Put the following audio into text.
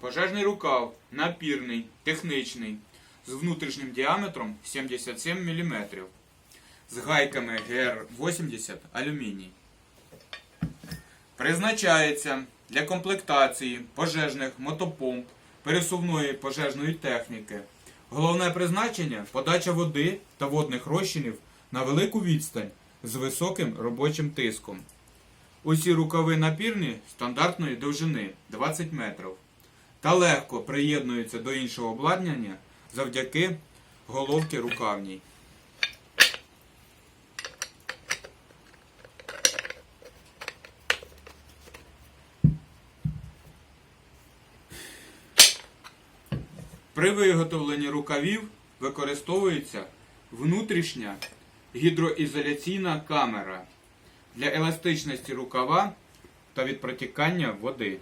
Пожежний рукав напірний, технічний, з внутрішнім діаметром 77 мм, з гайками ГР-80 алюміній. Призначається для комплектації пожежних мотопомп, пересувної пожежної техніки. Головне призначення подача води та водних розчинів на велику відстань з високим робочим тиском. Усі рукави напірні стандартної довжини 20 метрів та легко приєднуються до іншого обладнання завдяки головки рукавній. При виготовленні рукавів використовується внутрішня гідроізоляційна камера для еластичності рукава та від протікання води.